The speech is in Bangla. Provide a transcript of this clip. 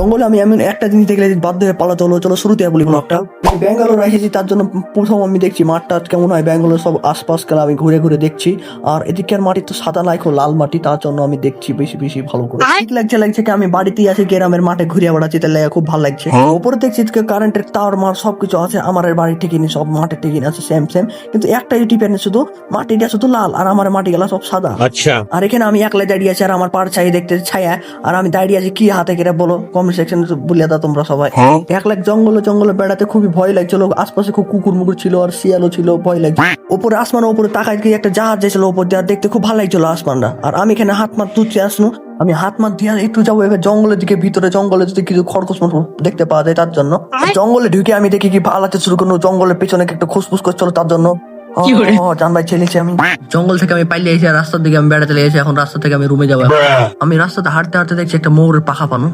জঙ্গলে আমি এমন একটা জিনিস দেখলে বাধ্য হয়ে পালাতে হলো চলো শুরুতে বলি ব্লগটা ব্যাঙ্গালোর এসেছি তার জন্য প্রথম আমি দেখছি মাঠটা কেমন হয়। ব্যাঙ্গালোর সব আশপাশ খেলা আমি ঘুরে ঘুরে দেখছি। আর এদিকের মাটি তো সাদা লাইক লাল মাটি তার জন্য আমি দেখছি বেশি বেশি ভালো করে। ঠিক লাগছে লাগছে কি আমি বাড়িতেই আছি গ্রামের মাঠে ঘুরে বেড়াচ্ছি তাহলে খুব ভালো লাগছে। হ্যাঁ। ওপরে দেখছি কারেন্টের তার মার সবকিছু আছে আমার বাড়ির ঠিকিনি সব মাঠের ঠিকিনি আছে সেম সেম কিন্তু একটা ডিপেন্ড শুধু মাটিটা শুধু লাল আর আমার মাটি গেলা সব সাদা। আচ্ছা। আর এখানে আমি একলা দাঁড়িয়ে আছি আর আমার পাড় ছাই দেখতে ছায়া আর আমি দাঁড়িয়ে আছি কি হাতে কেটে বলো কম কমেন্ট সেকশনে বলে দাও তোমরা সবাই। এক লাখ জঙ্গলে জঙ্গলে বেড়াতে খুবই ভয় লাগছিল। আশপাশে খুব কুকুর মুকুর ছিল আর শিয়ালও ছিল ভয় লাগছে। উপরে আসমান উপরে তাকাই গিয়ে একটা জাহাজ যাইছিল উপর দিয়ে দেখতে খুব ভালো লাগছিল আসমানটা। আর আমি এখানে হাত মাত তুলছি আসনু। আমি হাত মাত দিয়ে একটু যাব এবার জঙ্গলের দিকে ভিতরে জঙ্গলে যদি কিছু খরগোশ দেখতে পাওয়া যায় তার জন্য। জঙ্গলে ঢুকে আমি দেখি কি পালাতে শুরু করল জঙ্গলের পেছনে একটু খুসফুস করছিল তার জন্য। জঙ্গল থেকে আমি পাইলে এসে রাস্তার দিকে আমি বেড়াতে এসে এখন রাস্তা থেকে আমি রুমে যাব। আমি রাস্তাতে হাঁটতে হাঁটতে দেখছি একটা মৌরের পাখা পানো।